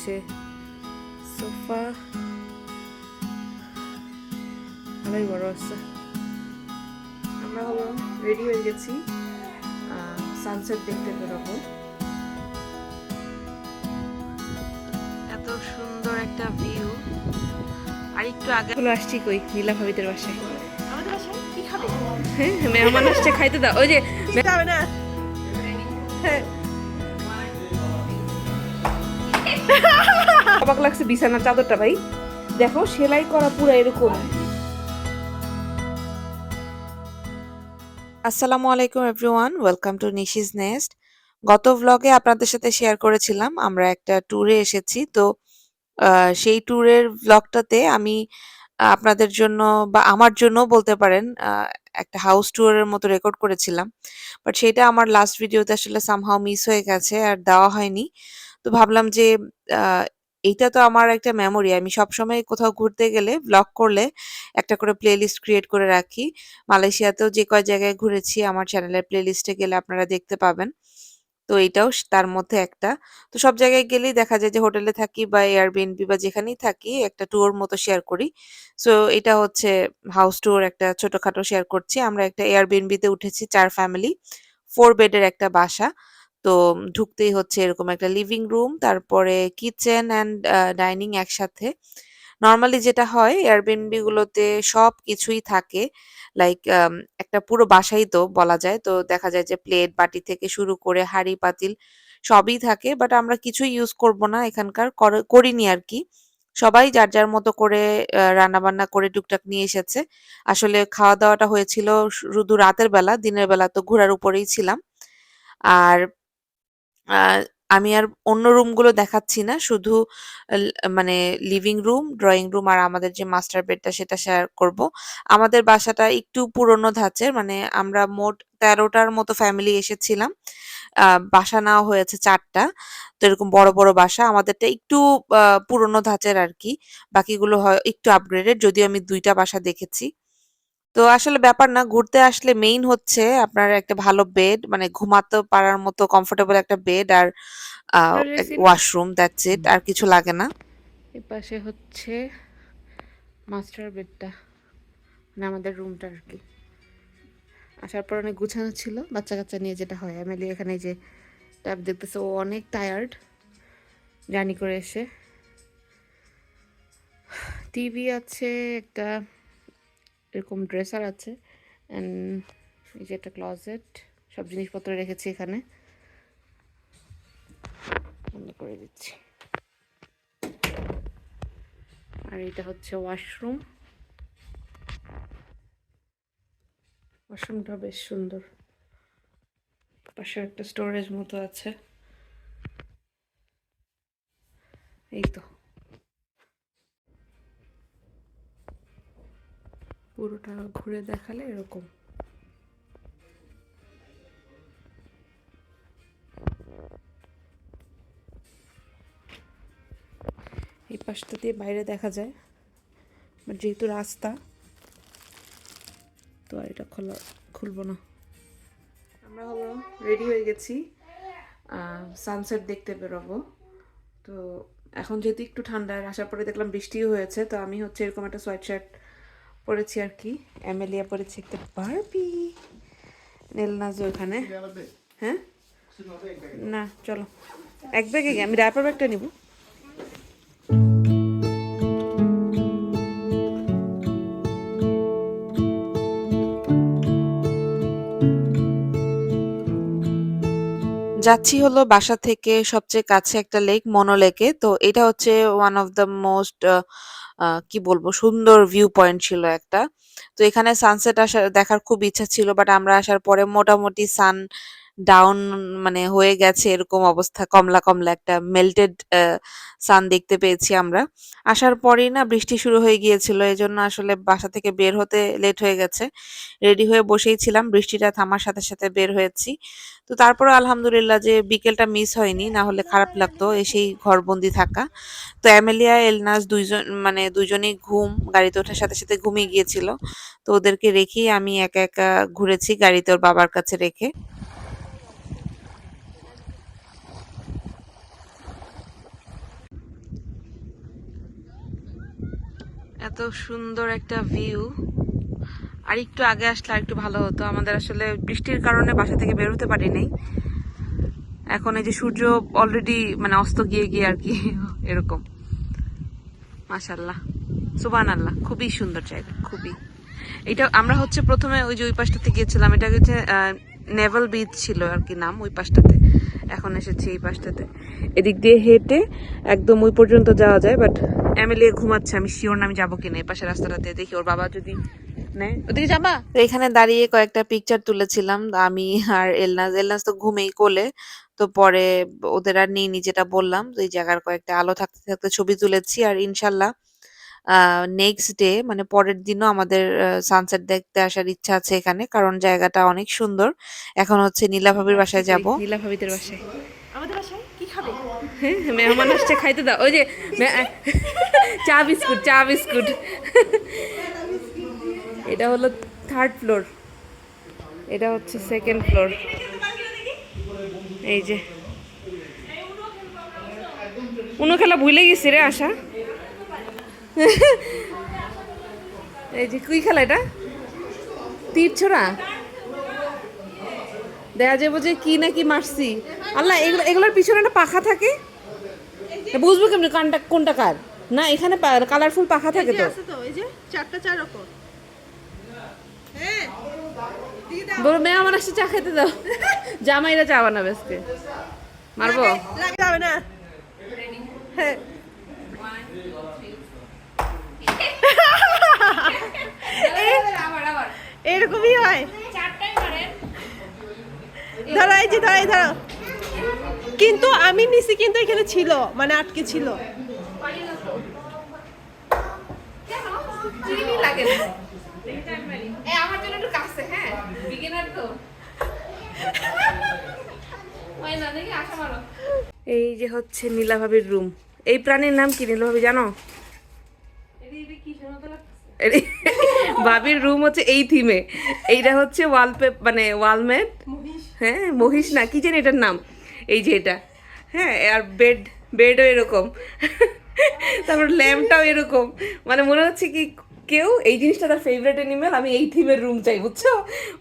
হচ্ছে সোফা ভালোই বড় আছে আমরা হলো রেডি হয়ে গেছি সানসেট দেখতে বেরোবো। এত সুন্দর একটা ভিউ আর একটু আগে হলো আসছি কই? নীলা ভাবিদের বাসায়। আমাদের বাসায়? কি খাবে? হ্যাঁ মেহমান আসছে খাইতে দাও। ওই যে যাবে না? হ্যাঁ। অবাক লাগছে, বিছানার চাদরটা ভাই। দেখো, সেলাই করা পুরো এরকম। আসসালামু আলাইকুম everyone welcome to Nishi's Nest গত ভ্লগে আপনাদের সাথে শেয়ার করেছিলাম, আমরা একটা ট্যুরে এসেছি। তো সেই ট্যুরের ব্লগটাতে আমি আপনাদের জন্য বা আমার জন্য বলতে পারেন একটা হাউস ট্যুরের মতো রেকর্ড করেছিলাম। বাট সেটা আমার লাস্ট ভিডিওতে আসলে সামহাও মিস হয়ে গেছে, আর দেওয়া হয়নি। তো ভাবলাম যে আহ, এইটা তো আমার একটা মেমোরি আমি সবসময় কোথাও ঘুরতে গেলে ব্লগ করলে একটা করে প্লেলিস্ট ক্রিয়েট করে রাখি। মালয়েশিয়াতেও যে কয় জায়গায় ঘুরেছি আমার চ্যানেলের প্লেলিস্টে গেলে আপনারা দেখতে পাবেন। তো এটাও স- তার মধ্যে একটা। তো সব জায়গায় গেলেই দেখা যায় যে হোটেলে থাকি বা এয়ারবিএনবি বা যেখানেই থাকি একটা ট্যুর মতো শেয়ার করি। সো এটা হচ্ছে হাউস ট্যুর একটা ছোটখাটো শেয়ার করছি। আমরা একটা এয়ারবিএনবিতে উঠেছি চার ফ্যামিলি ফোর বেডের একটা বাসা। তো ঢুকতেই হচ্ছে এরকম একটা লিভিং রুম তারপরে কিচেন অ্যান্ড ডাইনিং একসাথে। নর্মালি যেটা হয় এয়ারবিএনবি গুলোতে সব কিছুই থাকে। লাইক একটা পুরো বাসাই তো বলা যায়। তো দেখা যায় যে প্লেট বাটি থেকে শুরু করে হাঁড়ি, পাতিল সবই থাকে। বাট আমরা কিছুই ইউজ করব না এখানকার, কর- করিনি আর কি। সবাই যার যার মতো করে রান্না বান্না করে টুকটাক নিয়ে এসেছে। আসলে খাওয়া দাওয়াটা হয়েছিল শুধু রাতের বেলা, দিনের বেলা তো ঘোরার উপরেই ছিলাম। আর আমি আর অন্য রুমগুলো দেখাচ্ছি না। শুধু মানে লিভিং রুম ড্রয়িং রুম আর আমাদের যে মাস্টার বেডটা সেটা শেয়ার করব। আমাদের বাসাটা একটু পুরনো ধাঁচের মানে আমরা মোট তেরোটার মতো ফ্যামিলি এসেছিলাম। বাসা নেওয়া হয়েছে চারটা। তো এরকম বড় বড় বাসা। আমাদেরটা একটু পুরনো ধাঁচের আর কি। বাকিগুলো হয় একটু আপগ্রেডেড যদিও আমি দুইটা বাসা দেখেছি। তো আসলে ব্যাপার না ঘুরতে আসলে মেইন হচ্ছে আপনার একটা ভালো বেড মানে ঘুমাতে পারার মতো কমফোর্টেবল একটা বেড আর ওয়াশরুম দ্যাটস ইট আর কিছু লাগে না। এই পাশে হচ্ছে মাস্টার বেডটা মানে আমাদের রুমটা আর কি আসার পর অনেক গুছানো ছিল বাচ্চা কাচ্চা নিয়ে যেটা হয়। এমএলই এখানে যে ট্যাব দেখতেছে ও অনেক টায়ার্ড জার্নি করে এসে। টিভি আছে একটা এরকম ড্রেসার আছে অ্যান্ড এই যে একটা ক্লজেট সব জিনিসপত্র রেখেছি এখানে। বন্ধ করে দিচ্ছি। আর এটা হচ্ছে ওয়াশরুম ওয়াশরুমটা বেশ সুন্দর। পাশে একটা স্টোরেজ মতো আছে। এই তো। পুরোটা ঘুরে দেখালে এরকম। এই পাশটা দিয়ে বাইরে দেখা যায় যেহেতু রাস্তা, তো আর এটা খোলা, খুলবো না। আমরা হলো রেডি হয়ে গেছি সানসেট দেখতে বেরোবো। তো এখন যেহেতু একটু ঠান্ডা আসার পরে দেখলাম বৃষ্টিও হয়েছে, তো আমি হচ্ছে এরকম একটা সোয়েট শার্ট পরেছি আর কি। অ্যামেলিয়া পড়েছি একটা বারবি নেলনাজ ওখানে হ্যাঁ? না চলো। এক ব্যাগে আমি ডায়াপার ব্যাগটা নিব। যাচ্ছি হলো বাসা থেকে সবচেয়ে কাছে একটা লেক, মনো লেকে। তো এটা হচ্ছে ওয়ান অফ দ্য মোস্ট কি বলব, সুন্দর ভিউ পয়েন্ট ছিল একটা। তো এখানে সানসেট আসার দেখার খুব ইচ্ছা ছিল বাট আমরা আসার পরে মোটামুটি সান ডাউন মানে হয়ে গেছে এরকম অবস্থা, কমলা কমলা একটা মেল্টেড সান দেখতে পেয়েছি আমরা। আসার পরেই না বৃষ্টি শুরু হয়ে গিয়েছিল এই জন্য আসলে বাসা থেকে বের হতে লেট হয়ে গেছে। রেডি হয়ে বসেই ছিলাম, বৃষ্টিটা থামার সাথে সাথে বের হয়েছি। তো তারপরে আলহামদুলিল্লাহ যে বিকেলটা মিস হয়নি, না হলে খারাপ লাগতো, এসেই ঘরবন্দি থাকা। তো অ্যামেলিয়া, এলনাস দুইজন মানে দুজনেই ঘুম, গাড়িতে ওঠার সাথে সাথে ঘুমিয়ে গিয়েছিল। তো ওদেরকে রেখেই আমি একা একা ঘুরেছি, গাড়িতে ওর বাবার কাছে রেখে। এত সুন্দর একটা ভিউ আর একটু আগে আসলে একটু ভালো হতো। আমাদের আসলে বৃষ্টির কারণে বাসা থেকে বের হতে পারিনি। এখন এই যে সূর্য অলরেডি মানে অস্ত গিয়ে গিয়ে আর কি এরকম। মাশাল্লাহ সুবান আল্লাহ খুবই সুন্দর জায়গা। খুবই। এটা আমরা হচ্ছে প্রথমে ওই যে ওই পাশটাতে গিয়েছিলাম। এটা হচ্ছে নেভাল বিচ ছিল আর কি নাম ওই পাশটাতে। এখন এসেছি এই পাশটাতে। এদিক দিয়ে হেঁটে একদম ওই পর্যন্ত যাওয়া যায় বাট এমএলএ ঘুমাচ্ছে, আমি শিওর না আমি যাব কিনা এই পাশে রাস্তাটাতে দেখি ওর বাবা যদি নেয়। ওদিকে যাবা এখানে দাঁড়িয়ে কয়েকটা পিকচার তুলেছিলাম, আমি আর এলনাজ এলনাজ তো ঘুমেই কোলে, তো পরে ওদের আর নেই যেটা বললাম এই জায়গার কয়েকটা আলো থাকতে থাকতে ছবি তুলেছি, আর ইনশাল্লাহ নেক্সট ডে মানে পরের দিনও আমাদের সানসেট দেখতে আসার ইচ্ছা আছে এখানে। কারণ জায়গাটা অনেক সুন্দর। এখন হচ্ছে নীলা ভাবির বাসায় যাব। নীলা ভাবিদের বাসায়। আমাদের বাসায়? কি খাবে? হ্যাঁ মেহমান আসছে খাইতে দাও। ওই যে চা বিস্কুট চা বিস্কুট। এটা হলো থার্ড ফ্লোর এটা হচ্ছে সেকেন্ড ফ্লোর এই যে। উনো খেলা ভুলে গেছি রে আশা। এই যে কুই খেলা এটা? তীর ছোড়া? দেখা যাব যে কি না কি মারছি। আল্লাহ এগুলো এগুলোর পিছনে একটা পাখা থাকে? বুঝব কেমনি কানটা কোনটা কার? না এখানে কালারফুল পাখা থাকে তো। চারটা চার রকম। হ্যাঁ বলো মেয়ে আমার আসছে চা খেতে দাও। জামাইরা চা বানাবে আজকে। মারবো? না। হ্যাঁ। এরকমই হয়। ধরো এই যে ধরো এই ধরো। কিন্তু আমি নিছি কিন্তু এখানে ছিল মানে আটকে ছিল। লাগে আমার জন্য একটু কাছে হ্যাঁ? বিগিনার তো। এই যে হচ্ছে নীলাভাবির রুম এই প্রাণীর নাম কি নীলাভাবি জানো? এর- ভাবির রুম হচ্ছে এই থিমে এইটা হচ্ছে ওয়ালপেপ মানে ওয়ালমেট হ্যাঁ মহিষ না কি জানি এটার নাম। এই যে এটা। হ্যাঁ আর বেড বেডও এরকম। তারপর ল্যাম্পটাও এরকম। মানে মনে হচ্ছে কি কেউ এই জিনিসটা তার ফেভারিট এনিমেল আমি এই থিমের রুম চাই বুঝছ?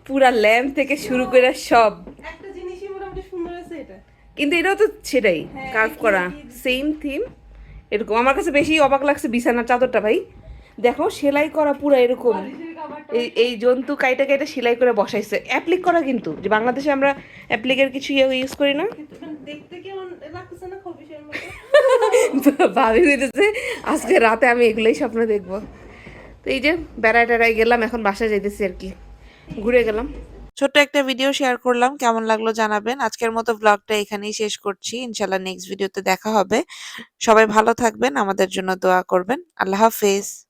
পুরা ল্যাম্প থেকে শুরু করে সব। একটা জিনিসই মোটামুটি সুন্দর আছে এটা। কিন্তু এটাও তো সেটাই কার্ভ করা। সেম থিম এরকম। আমার কাছে বেশি অবাক লাগছে বিছানার চাদরটা ভাই। দেখো সেলাই করা পুরো এরকম। এই এই জন্তু কাইটা কাইটা সেলাই করে বসাইছে। অ্যাপ্লিক করা কিন্তু। যে বাংলাদেশে আমরা অ্যাপ্লিকের কিছু ইয়ে ইউজ করি না। ভাবি হইতেছে আজকে রাতে আমি এগুলোই স্বপ্ন দেখব। তো এই যে বেড়ায় টেড়ায় গেলাম এখন বাসায় যাইতেছি আর কি। ঘুরে গেলাম। ছোট্ট একটা ভিডিও শেয়ার করলাম। কেমন লাগল জানাবেন। আজকের মতো ব্লগটা এখানেই শেষ করছি। ইনশাল্লাহ নেক্সট ভিডিওতে দেখা হবে। সবাই ভালো থাকবেন আমাদের জন্য দোয়া করবেন। আল্লাহ হাফেজ।